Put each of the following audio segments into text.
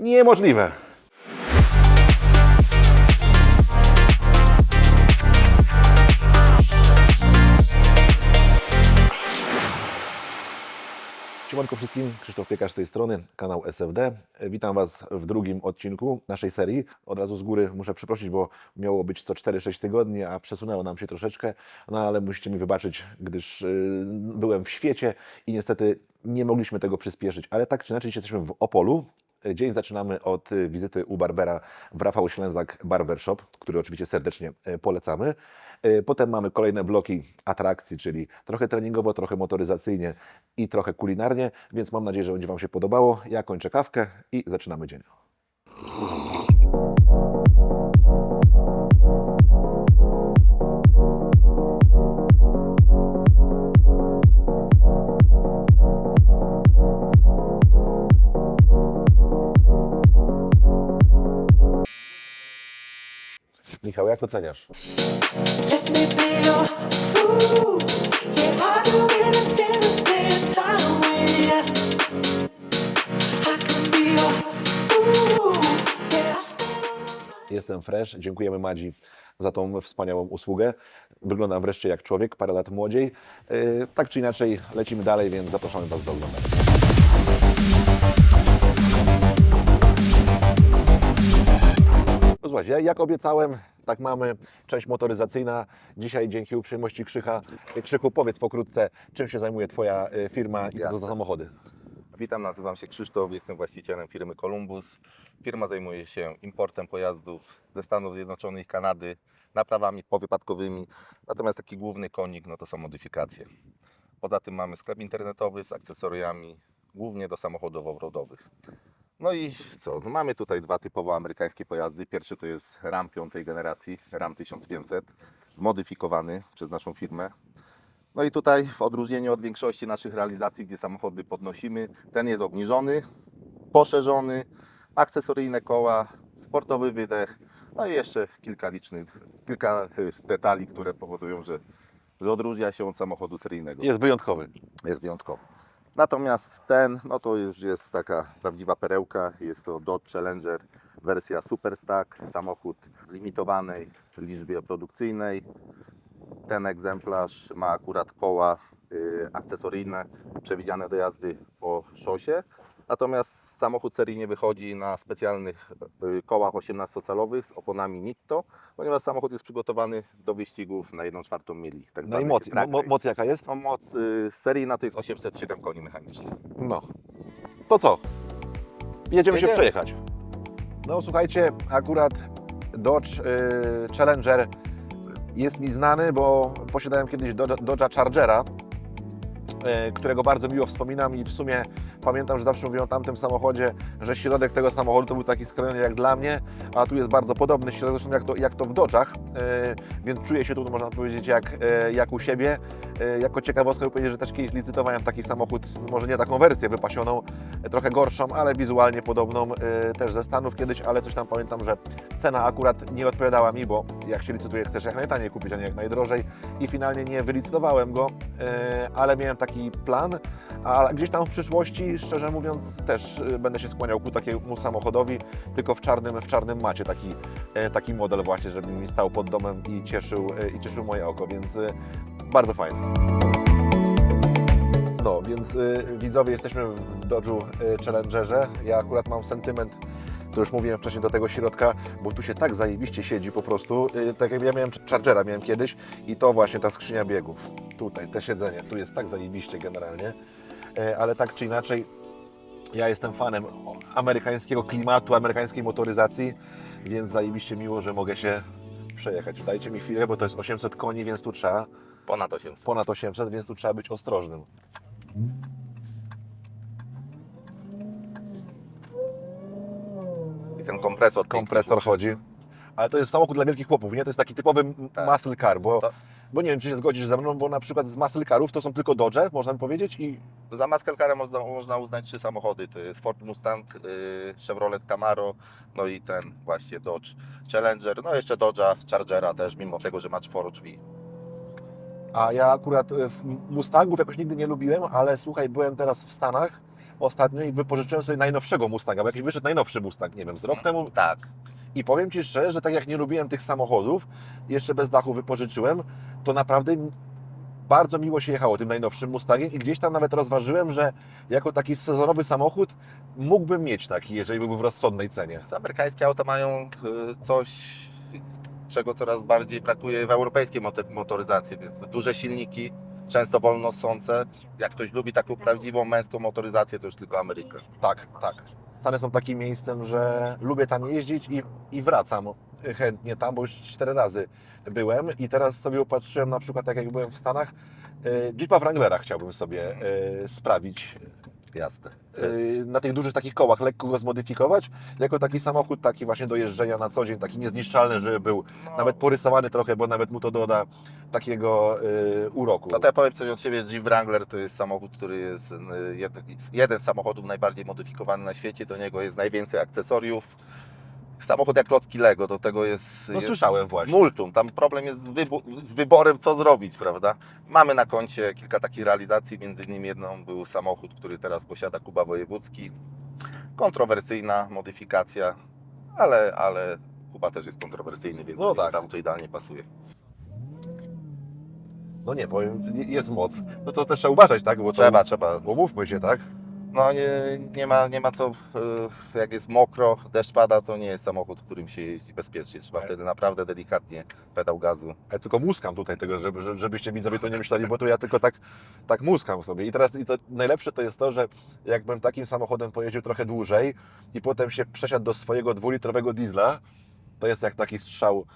Niemożliwe. Siemanko wszystkim, Krzysztof Piekarz z tej strony, kanał SFD. Witam Was w drugim odcinku naszej serii. Od razu z góry muszę przeprosić, bo miało być co 4-6 tygodni, a przesunęło nam się troszeczkę, no ale musicie mi wybaczyć, gdyż yy, byłem w świecie i niestety nie mogliśmy tego przyspieszyć. Ale tak czy inaczej jesteśmy w Opolu. Dzień zaczynamy od y, wizyty u Barbera w Rafał Ślęzak Barbershop, który oczywiście serdecznie y, polecamy. Y, Potem mamy kolejne bloki atrakcji, czyli trochę treningowo, trochę motoryzacyjnie i trochę kulinarnie, więc mam nadzieję, że będzie Wam się podobało. Ja kończę kawkę i zaczynamy dzień. Yeah, I stay Jestem fresh. Dziękujemy Madzi za tą wspaniałą usługę. Wyglądam wreszcie jak człowiek, parę lat młodziej. Yy, tak czy inaczej, lecimy dalej, więc zapraszamy Was do oglądania. No słuchajcie, ja- jak obiecałem, tak mamy, część motoryzacyjna. Dzisiaj dzięki uprzejmości Krzycha. Krzychu, powiedz pokrótce, czym się zajmuje Twoja y, firma i co to za samochody? Witam, nazywam się Krzysztof, jestem właścicielem firmy Columbus. Firma zajmuje się importem pojazdów ze Stanów Zjednoczonych Kanady, naprawami powypadkowymi. Natomiast taki główny konik no to są modyfikacje. Poza tym mamy sklep internetowy z akcesoriami, głównie do samochodów offroadowych. No i co? No mamy tutaj dwa typowo amerykańskie pojazdy. Pierwszy to jest Ram piątej generacji, Ram 1500, zmodyfikowany przez naszą firmę. No i tutaj w odróżnieniu od większości naszych realizacji, gdzie samochody podnosimy, ten jest obniżony, poszerzony, akcesoryjne koła, sportowy wydech, no i jeszcze kilka licznych, kilka y, detali, które powodują, że, że odróżnia się od samochodu seryjnego. Jest wyjątkowy. Jest wyjątkowy. Natomiast ten, no to już jest taka prawdziwa perełka. Jest to Dodge Challenger, wersja Superstack, samochód w limitowanej liczbie produkcyjnej. Ten egzemplarz ma akurat koła y, akcesoryjne przewidziane do jazdy po szosie. Natomiast samochód seryjnie wychodzi na specjalnych y, kołach 18-calowych z oponami Nitto, ponieważ samochód jest przygotowany do wyścigów na 1,4 mili. Tak No i moc, mo, moc jaka jest? No, moc y, seryjna to jest 807 koni mechanicznych. No. To co? Jedziemy się Jedziemy. przejechać. No słuchajcie, akurat Dodge y, Challenger jest mi znany, bo posiadałem kiedyś Do- Dodge'a Chargera, y, którego bardzo miło wspominam i w sumie pamiętam, że zawsze mówiłem o tamtym samochodzie, że środek tego samochodu to był taki skrojony jak dla mnie, a tu jest bardzo podobny środek, zresztą jak to, jak to w Dodge'ach, y, więc czuję się tu, można powiedzieć, jak, y, jak u siebie. Y, Jako ciekawostkę powiedzieć, że też kiedyś licytowałem taki samochód, może nie taką wersję wypasioną, trochę gorszą, ale wizualnie podobną, też ze Stanów kiedyś, ale coś tam pamiętam, że cena akurat nie odpowiadała mi, bo jak się licytuje, chcesz jak najtaniej kupić, a nie jak najdrożej i finalnie nie wylicytowałem go, ale miałem taki plan, a gdzieś tam w przyszłości, szczerze mówiąc, też y, będę się skłaniał ku takiemu samochodowi, tylko w czarnym, w czarnym macie, taki, e, taki model właśnie, żeby mi stał pod domem i cieszył, e, i cieszył moje oko, więc e, bardzo fajny. No, więc y, widzowie, jesteśmy w Dodge'u y, Challengerze. Ja akurat mam sentyment, to już mówiłem wcześniej, do tego środka, bo tu się tak zajebiście siedzi po prostu. Y, tak jak ja miałem Chargera, miałem kiedyś i to właśnie ta skrzynia biegów. Tutaj, te siedzenie, tu jest tak zajebiście generalnie. E, ale tak czy inaczej, ja jestem fanem amerykańskiego klimatu, amerykańskiej motoryzacji, więc zajebiście miło, że mogę się przejechać. Dajcie mi chwilę, bo to jest 800 koni, więc tu trzeba Ponad 800. ponad 800, więc tu trzeba być ostrożnym. I ten kompresor. Kompresor chodzi. Ale to jest samochód dla wielkich chłopów, nie? To jest taki typowy Tak. muscle car, bo, To- bo nie wiem, czy się zgodzisz ze mną, bo na przykład z muscle carów to są tylko Dodge, można by powiedzieć, i Za Carem można, można uznać trzy samochody. To jest Ford Mustang, yy, Chevrolet Camaro, no i ten właśnie Dodge Challenger. No jeszcze Dodge'a Chargera też, mimo tego, że ma czworo drzwi. a ja akurat w Mustangów jakoś nigdy nie lubiłem, ale słuchaj, byłem teraz w Stanach ostatnio i wypożyczyłem sobie najnowszego Mustanga, bo jakiś wyszedł najnowszy Mustang, nie wiem, z rok temu. Tak. I powiem Ci szczerze, że tak jak nie lubiłem tych samochodów, jeszcze bez dachu wypożyczyłem, to naprawdę bardzo miło się jechało tym najnowszym Mustangiem i gdzieś tam nawet rozważyłem, że jako taki sezonowy samochód mógłbym mieć taki, jeżeli byłby w rozsądnej cenie. Amerykańskie auta mają y, coś, czego coraz bardziej brakuje w europejskiej motor- motoryzacji, więc duże silniki, często wolno ssące. Jak ktoś lubi taką prawdziwą męską motoryzację, to już tylko Ameryka. Tak, tak. Stany są takim miejscem, że lubię tam jeździć i, i wracam chętnie tam, bo już cztery razy byłem i teraz sobie upatrzyłem na przykład, tak jak byłem w Stanach, e, Jeepa Wranglera chciałbym sobie e, sprawić Jasne. e, na tych dużych takich kołach, lekko go zmodyfikować, jako taki samochód taki właśnie do jeżdżenia na co dzień, taki niezniszczalny, żeby był No. nawet porysowany trochę, bo nawet mu to doda takiego e, uroku. No to ja powiem coś od siebie. Jeep Wrangler to jest samochód, który jest y, jeden, jeden z samochodów najbardziej modyfikowany na świecie. Do niego jest najwięcej akcesoriów. Samochód jak klocki Lego, do tego jest, No, jest słyszałem właśnie. multum. Tam problem jest z, z wyborem, co zrobić, prawda? Mamy na koncie kilka takich realizacji, między innymi jedną był samochód, który teraz posiada Kuba Wojewódzki. Kontrowersyjna modyfikacja, ale, ale Kuba też jest kontrowersyjny, więc No tak. tam to idealnie pasuje. No nie, bo jest moc. No to też trzeba uważać, tak? Bo to, Trzeba, trzeba. Bo mówmy się, tak? No nie, nie, ma, nie ma co, e, jak jest mokro, deszcz pada, to nie jest samochód, którym się jeździ bezpiecznie. Trzeba Tak. wtedy naprawdę delikatnie pedał gazu. Ja tylko muskam tutaj tego, żeby, żeby- żebyście widzowie to nie myśleli, bo tu ja tylko tak, tak muskam sobie. I teraz i to najlepsze to jest to, że jakbym takim samochodem pojeździł trochę dłużej i potem się przesiadł do swojego dwulitrowego diesla, to jest jak taki strzał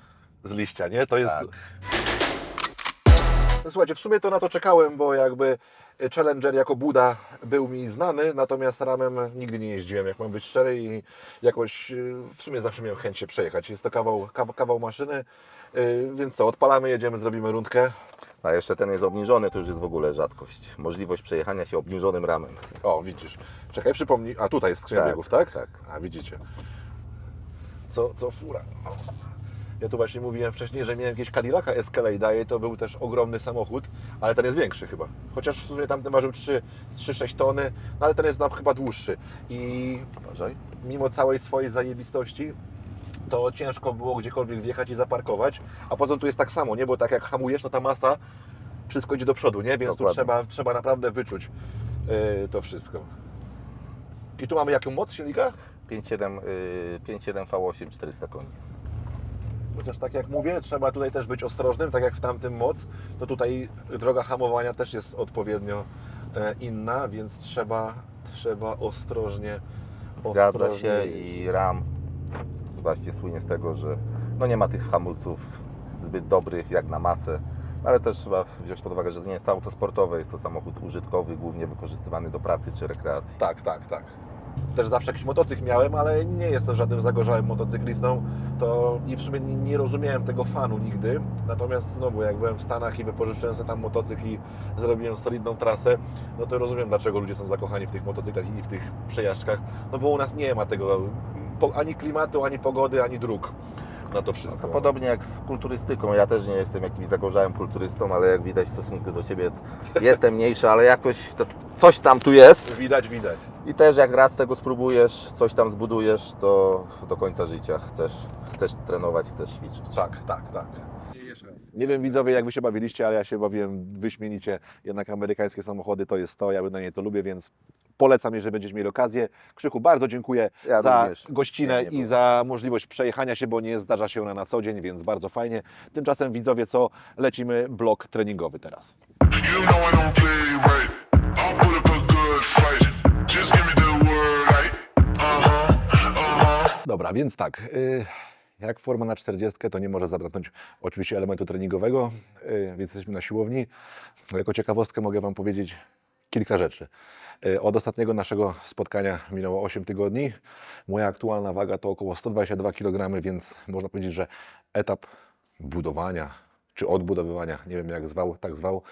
z liścia, nie? To jest... Tak. Słuchajcie, w sumie to na to czekałem, bo jakby Challenger jako Buda był mi znany, natomiast ramem nigdy nie jeździłem, jak mam być szczery i jakoś y, w sumie zawsze miałem chęć się przejechać. Jest to kawał, kawał, maszyny, y, więc co, odpalamy, jedziemy, zrobimy rundkę. A jeszcze ten jest obniżony, to już jest w ogóle rzadkość. Możliwość przejechania się obniżonym ramem. O, widzisz. Czekaj, przypomnij. A tutaj jest skrzynia Tak, biegów, tak? tak. A, widzicie. Co, co fura. Ja tu właśnie mówiłem wcześniej, że miałem jakieś Cadillaca Escalade i to był też ogromny samochód, ale ten jest większy chyba. Chociaż w sumie tamten ważył 3 3-6 tony, no ale ten jest nam chyba dłuższy. I Uważaj. mimo całej swojej zajebistości, to ciężko było gdziekolwiek wjechać i zaparkować. A poza tym tu jest tak samo, nie? Bo tak jak hamujesz, to ta masa wszystko idzie do przodu, nie? Więc tu Dokładnie. trzeba, trzeba naprawdę wyczuć yy, to wszystko. I tu mamy jaką moc silnika? 5.7 y, 5.7 V8 400 koni. Chociaż tak jak mówię, trzeba tutaj też być ostrożnym, tak jak w tamtym moc, to tutaj droga hamowania też jest odpowiednio e, inna, więc trzeba, trzeba ostrożnie. Zgadza ostrożnie się i RAM właśnie słynie z tego, że no nie ma tych hamulców zbyt dobrych jak na masę, ale też trzeba wziąć pod uwagę, że to nie jest auto sportowe, jest to samochód użytkowy, głównie wykorzystywany do pracy czy rekreacji. Tak, tak, tak. Też zawsze jakiś motocykl miałem, ale nie jestem żadnym zagorzałym motocyklistą. To i w sumie nie, rozumiałem tego fanu nigdy. Natomiast znowu, jak byłem w Stanach i wypożyczyłem sobie tam motocykl i zrobiłem solidną trasę, no to rozumiem, dlaczego ludzie są zakochani w tych motocyklach i w tych przejażdżkach. No bo u nas nie ma tego ani klimatu, ani pogody, ani dróg na to wszystko. To podobnie jak z kulturystyką. Ja też nie jestem jakimś zagorzałym kulturystą, ale jak widać w stosunku do Ciebie jestem mniejszy, ale jakoś to coś tam tu jest. Widać, widać. I też jak raz tego spróbujesz, coś tam zbudujesz, to do końca życia chcesz, chcesz trenować, chcesz ćwiczyć. Tak, tak, tak. Nie wiem widzowie jak Wy się bawiliście, ale ja się bawiłem wyśmienicie. Jednak amerykańskie samochody to jest to, ja bynajmniej to lubię, więc polecam, jeżeli będziecie mieli okazję. Krzyku, bardzo dziękuję Ja za również. gościnę i za możliwość przejechania się, bo nie zdarza się ona na co dzień, więc bardzo fajnie. Tymczasem widzowie co, lecimy blok treningowy teraz. You know I don't play right. I'll put up a good fight. Just give me the word, right? Uh huh, uh huh. Dobra, więc tak. y, Jak forma na 40 to nie może zabraknąć oczywiście elementu treningowego, y, więc jesteśmy na siłowni. Jako ciekawostkę mogę Wam powiedzieć kilka rzeczy. Y, Od ostatniego naszego spotkania minęło 8 tygodni. Moja aktualna waga to około 122 kg, więc można powiedzieć, że etap budowania czy odbudowywania, nie wiem jak zwał, tak zwał,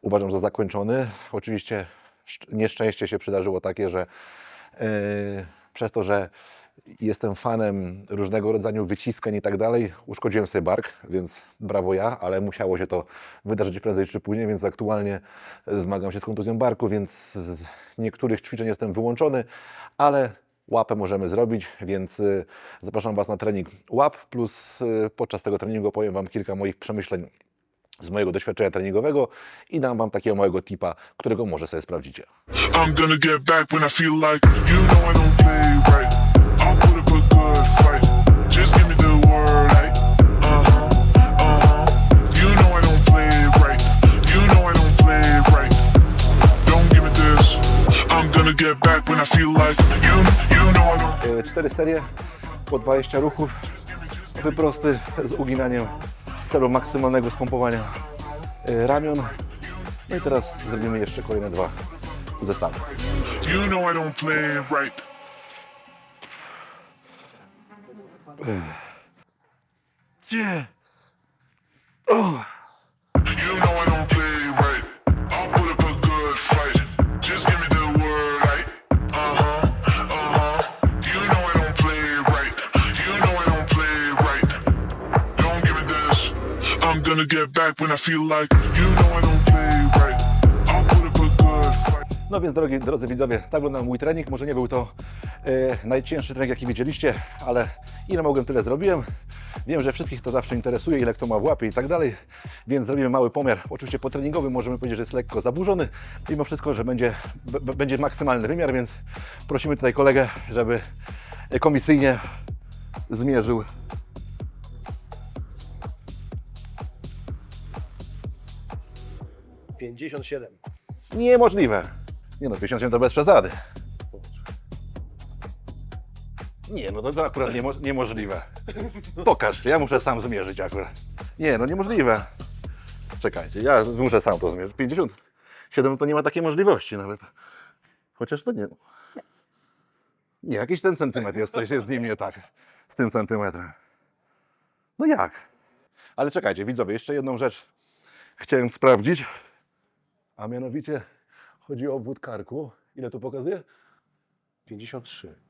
uważam za zakończony. Oczywiście szcz- nieszczęście się przydarzyło takie, że yy, przez to, że jestem fanem różnego rodzaju wyciskań i tak dalej. Uszkodziłem sobie bark, więc brawo ja, ale musiało się to wydarzyć prędzej czy później, więc aktualnie zmagam się z kontuzją barku, więc z niektórych ćwiczeń jestem wyłączony, ale łapę możemy zrobić, więc y, zapraszam Was na trening łap, plus y, podczas tego treningu opowiem Wam kilka moich przemyśleń z mojego doświadczenia treningowego i dam Wam takiego małego tipa, którego może sobie sprawdzicie. Cztery serie po 20 ruchów, wyprosty z uginaniem w celu maksymalnego spompowania e, ramion. No i teraz zrobimy jeszcze kolejne dwa zestawy. You know No więc drogi, drodzy widzowie, tak wyglądał mój trening. Może nie był to e, najcięższy trening, jaki widzieliście, ale ile mogłem, tyle zrobiłem. Wiem, że wszystkich to zawsze interesuje, ile kto ma w łapie i tak dalej, więc zrobimy mały pomiar. Oczywiście po treningowy możemy powiedzieć, że jest lekko zaburzony, mimo wszystko, że będzie, będzie maksymalny wymiar, więc prosimy tutaj kolegę, żeby komisyjnie zmierzył Pięćdziesiąt siedem. Niemożliwe. Nie no, 57 to bez przesady. Nie, no to, to akurat niemo, niemożliwe. Pokaż, ja muszę sam zmierzyć akurat. Nie, no niemożliwe. Czekajcie, ja muszę sam to zmierzyć. 57 to nie ma takiej możliwości nawet. Chociaż to nie. Nie, jakiś ten centymetr jest, coś jest z nim nie tak. Z tym centymetrem. No jak? Ale czekajcie, widzowie, jeszcze jedną rzecz chciałem sprawdzić. A mianowicie chodzi o obwód karku. Ile tu pokazuje? Pięćdziesiąt trzy.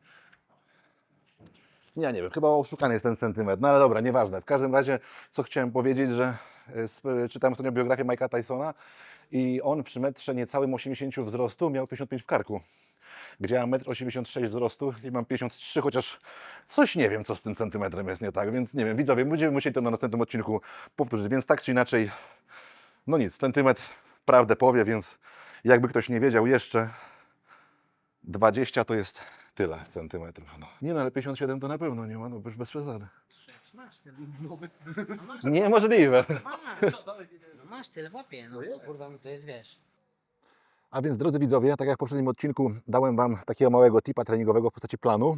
Ja nie wiem, chyba oszukany jest ten centymetr, no ale dobra, nieważne. W każdym razie, co chciałem powiedzieć, że e, sp- czytałem ostatnio biografię Mike'a Tysona i on przy metrze niecałym 80 wzrostu miał 55 w karku. Gdzie ja 1,86 m wzrostu i mam 53, chociaż coś nie wiem, co z tym centymetrem jest nie tak, więc nie wiem, widzowie, będziemy musieli to na następnym odcinku powtórzyć, więc tak czy inaczej, no nic, centymetr prawdę powie, więc jakby ktoś nie wiedział jeszcze, 20 to jest tyle centymetrów. No. Nie no, ale 57 to na pewno nie ma, no już bez przesady. Masz tyle, no, Niemożliwe. masz, no masz tyle w łapie, no to kurwa mi to jest, wiesz. A więc drodzy widzowie, tak jak w poprzednim odcinku dałem Wam takiego małego tipa treningowego w postaci planu,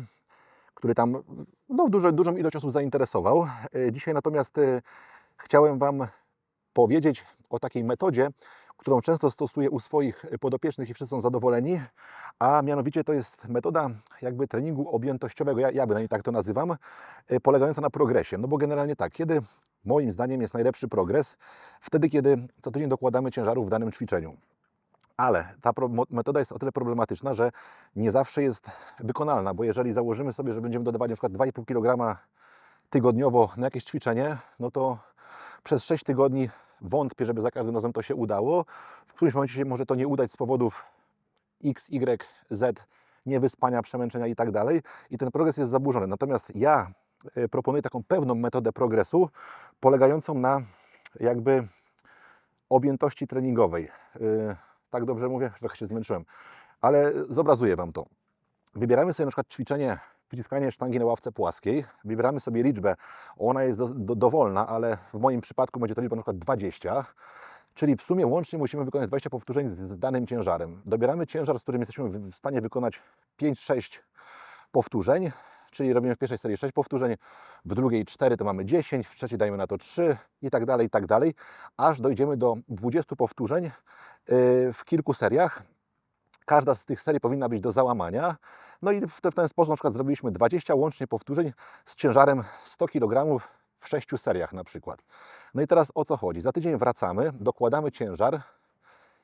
który tam no, dużo, dużą ilość osób zainteresował. E, Dzisiaj natomiast e, chciałem Wam powiedzieć o takiej metodzie, którą często stosuję u swoich podopiecznych i wszyscy są zadowoleni, a mianowicie to jest metoda jakby treningu objętościowego, ja, ja bynajmniej tak to nazywam, e, polegająca na progresie. No bo generalnie tak, kiedy moim zdaniem jest najlepszy progres, wtedy kiedy co tydzień dokładamy ciężarów w danym ćwiczeniu. Ale ta metoda jest o tyle problematyczna, że nie zawsze jest wykonalna, bo jeżeli założymy sobie, że będziemy dodawali przykład 2,5 kg tygodniowo na jakieś ćwiczenie, no to przez 6 tygodni wątpię, żeby za każdym razem to się udało. W którymś momencie się może to nie udać z powodów X, Y, Z, niewyspania, przemęczenia i tak dalej. I ten progres jest zaburzony. Natomiast ja e, proponuję taką pewną metodę progresu, polegającą na jakby objętości treningowej. Yy, Tak dobrze mówię? Trochę się zmęczyłem. Ale zobrazuję Wam to. Wybieramy sobie na przykład ćwiczenie wyciskanie sztangi na ławce płaskiej. Wybieramy sobie liczbę. Ona jest do, do, dowolna, ale w moim przypadku będzie to liczba przykład 20. Czyli w sumie łącznie musimy wykonać 20 powtórzeń z, danym ciężarem. Dobieramy ciężar, z którym jesteśmy w stanie wykonać 5-6 powtórzeń. Czyli robimy w pierwszej serii 6 powtórzeń, w drugiej 4 to mamy 10, w trzeciej dajmy na to 3 i tak dalej, i tak dalej, aż dojdziemy do 20 powtórzeń yy, w kilku seriach. Każda z tych serii powinna być do załamania. No i w, te, w ten sposób na przykład zrobiliśmy 20 łącznie powtórzeń z ciężarem 100 kg w 6 seriach na przykład. No i teraz o co chodzi? Za tydzień wracamy, dokładamy ciężar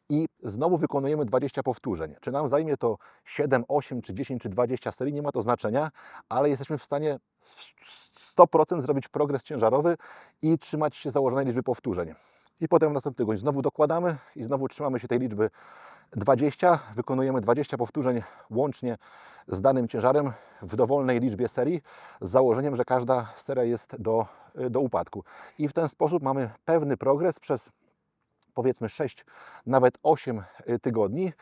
i znowu wykonujemy 20 powtórzeń. Czy nam zajmie to 7, 8, czy 10, czy 20 serii, nie ma to znaczenia, ale jesteśmy w stanie w 100% zrobić progres ciężarowy i trzymać się założonej liczby powtórzeń. I potem w następnym tygodniu znowu dokładamy i znowu trzymamy się tej liczby 20, wykonujemy 20 powtórzeń łącznie z danym ciężarem w dowolnej liczbie serii, z założeniem, że każda seria jest do, do upadku. I w ten sposób mamy pewny progres przez powiedzmy 6, nawet 8 tygodni.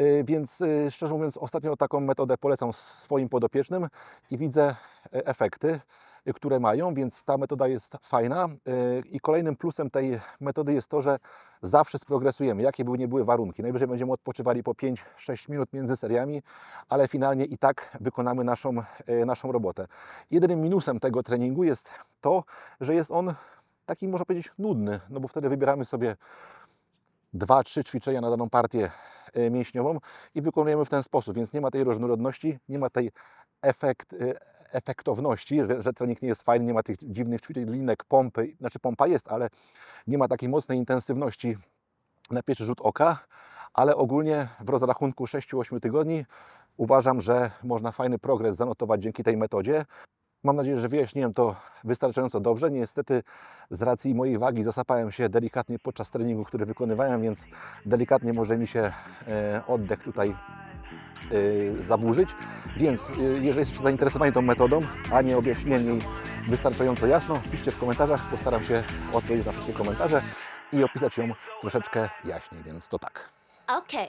Y, Więc y, szczerze mówiąc, ostatnio taką metodę polecam swoim podopiecznym i widzę efekty, y, które mają, więc ta metoda jest fajna. Y, I kolejnym plusem tej metody jest to, że zawsze sprogresujemy, jakie by nie były warunki. Najwyżej będziemy odpoczywali po 5-6 minut między seriami, ale finalnie i tak wykonamy naszą, e, naszą robotę. Jedynym minusem tego treningu jest to, że jest on taki, można powiedzieć, nudny, no bo wtedy wybieramy sobie dwa, trzy ćwiczenia na daną partię e, mięśniową i wykonujemy w ten sposób, więc nie ma tej różnorodności, nie ma tej efekt, e, efektowności, że, trening nie jest fajny, nie ma tych dziwnych ćwiczeń, linek, pompy, znaczy pompa jest, ale nie ma takiej mocnej intensywności na pierwszy rzut oka, ale ogólnie w rozrachunku 6-8 tygodni uważam, że można fajny progres zanotować dzięki tej metodzie. Mam nadzieję, że wyjaśniłem to wystarczająco dobrze. Niestety z racji mojej wagi zasapałem się delikatnie podczas treningu, który wykonywałem, więc delikatnie może mi się e, oddech tutaj zaburzyć. Więc e, jeżeli jesteście zainteresowani tą metodą, a nie objaśniłem jej wystarczająco jasno, piszcie w komentarzach. Postaram się odpowiedzieć na wszystkie komentarze i opisać ją troszeczkę jaśniej, więc to tak. Okay.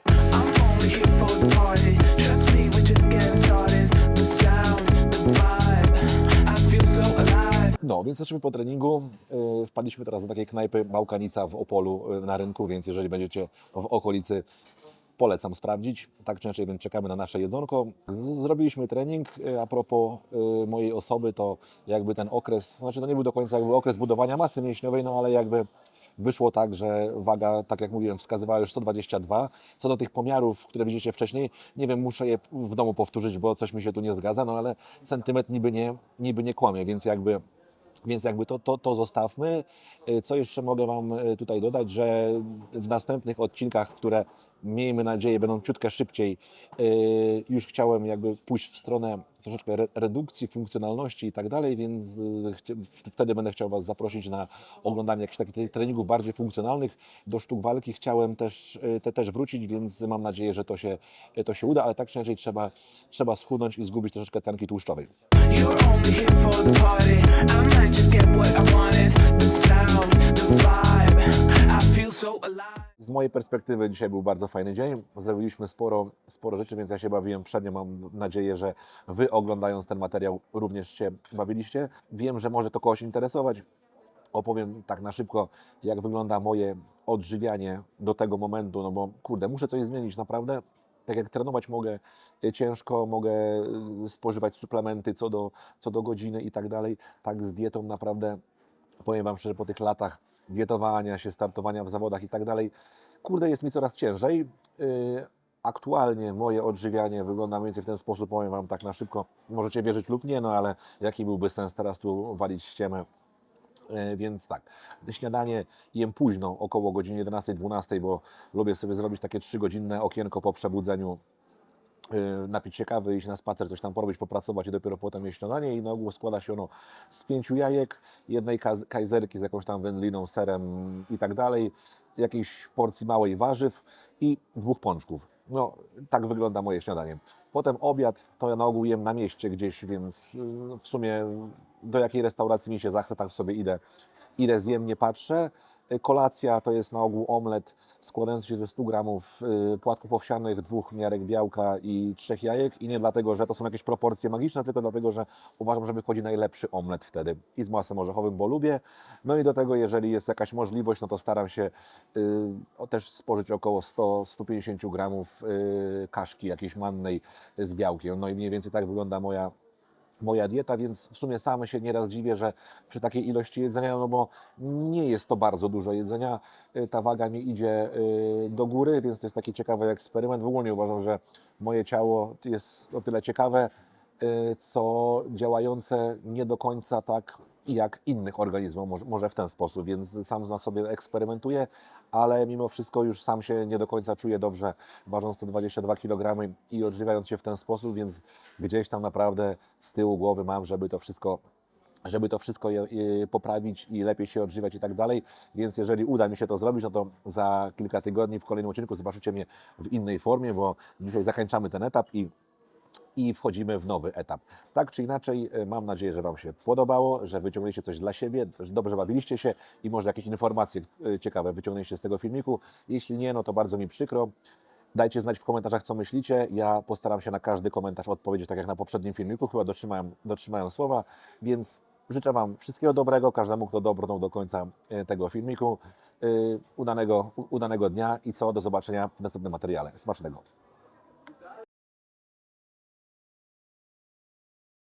No, więc jesteśmy po treningu. Yy, Wpadliśmy teraz do takiej knajpy Bałkanica w Opolu na rynku, więc jeżeli będziecie w okolicy, polecam sprawdzić. Tak czy inaczej, więc czekamy na nasze jedzonko. Zrobiliśmy trening. Yy, A propos yy, mojej osoby, to jakby ten okres, znaczy to nie był do końca jakby okres budowania masy mięśniowej, no ale jakby wyszło tak, że waga, tak jak mówiłem, wskazywała już 122. Co do tych pomiarów, które widzicie wcześniej, nie wiem, muszę je w domu powtórzyć, bo coś mi się tu nie zgadza, no ale centymetr niby nie, niby nie kłamie, więc jakby więc jakby to, to, to zostawmy. Y, Co jeszcze mogę Wam y, tutaj dodać, że w następnych odcinkach, które miejmy nadzieję będą ciutkę szybciej, y, już chciałem jakby pójść w stronę troszeczkę re- redukcji funkcjonalności i tak dalej, więc chcia- wtedy będę chciał Was zaprosić na oglądanie jakichś takich treningów bardziej funkcjonalnych. Do sztuk walki chciałem też, y, te, też wrócić, więc mam nadzieję, że to się, to się uda, ale tak czy inaczej trzeba, trzeba schudnąć i zgubić troszeczkę tkanki tłuszczowej. So alive. Z mojej perspektywy dzisiaj był bardzo fajny dzień. Zrobiliśmy sporo, sporo rzeczy, więc ja się bawiłem przednio. Mam nadzieję, że Wy oglądając ten materiał również się bawiliście. Wiem, że może to kogoś interesować. Opowiem tak na szybko, jak wygląda moje odżywianie do tego momentu, no bo kurde, muszę coś zmienić naprawdę. Tak jak trenować mogę y, ciężko, mogę y, spożywać suplementy co do, co do godziny i tak dalej. Tak z dietą naprawdę powiem Wam szczerze, po tych latach dietowania się, startowania w zawodach i tak dalej, kurde, jest mi coraz ciężej. Yy, Aktualnie moje odżywianie wygląda mniej więcej w ten sposób, powiem Wam tak na szybko, możecie wierzyć lub nie, no ale jaki byłby sens teraz tu walić ściemę. Yy, Więc tak, śniadanie jem późno, około godziny 11-12, bo lubię sobie zrobić takie 3-godzinne okienko po przebudzeniu y, napić się kawy, iść na spacer, coś tam porobić, popracować i dopiero potem jeść śniadanie i na ogół składa się ono z pięciu jajek, jednej kajzerki z jakąś tam wędliną, serem i tak dalej, jakiejś porcji małej warzyw i dwóch pączków. No, tak wygląda moje śniadanie. Potem obiad to ja na ogół jem na mieście gdzieś, więc y, w sumie do jakiej restauracji mi się zachce, tak sobie idę, idę zjem, nie patrzę. Y, Kolacja to jest na ogół omlet składający się ze 100 gramów y, płatków owsianych, dwóch miarek białka i trzech jajek. I nie dlatego, że to są jakieś proporcje magiczne, tylko dlatego, że uważam, że wychodzi najlepszy omlet wtedy. I z masłem orzechowym, bo lubię. No i do tego, jeżeli jest jakaś możliwość, no to staram się y, też spożyć około 100-150 gramów y, kaszki jakiejś mannej z białkiem. No i mniej więcej tak wygląda moja moja dieta, więc w sumie sam się nieraz dziwię, że przy takiej ilości jedzenia, no bo nie jest to bardzo dużo jedzenia, y, ta waga mi idzie y, do góry, więc to jest taki ciekawy eksperyment. W ogóle uważam, że moje ciało jest o tyle ciekawe, y, co działające nie do końca tak jak innych organizmów, może, w ten sposób, więc sam na sobie eksperymentuję, ale mimo wszystko już sam się nie do końca czuję dobrze, ważąc 122 kg i odżywiając się w ten sposób, więc gdzieś tam naprawdę z tyłu głowy mam, żeby to wszystko żeby to wszystko poprawić i lepiej się odżywiać i tak dalej. Więc jeżeli uda mi się to zrobić, no to za kilka tygodni w kolejnym odcinku zobaczycie mnie w innej formie, bo dzisiaj zakończamy ten etap i i wchodzimy w nowy etap. Tak czy inaczej, e, mam nadzieję, że Wam się podobało, że wyciągnęliście coś dla siebie, że dobrze bawiliście się i może jakieś informacje e, ciekawe wyciągnęliście z tego filmiku. Jeśli nie, no to bardzo mi przykro. Dajcie znać w komentarzach, co myślicie. Ja postaram się na każdy komentarz odpowiedzieć, tak jak na poprzednim filmiku. Chyba dotrzymałem, dotrzymałem słowa, więc życzę Wam wszystkiego dobrego, każdemu, kto dobrnął do końca e, tego filmiku. Udanego, udanego dnia i co, do zobaczenia w następnym materiale. Smacznego.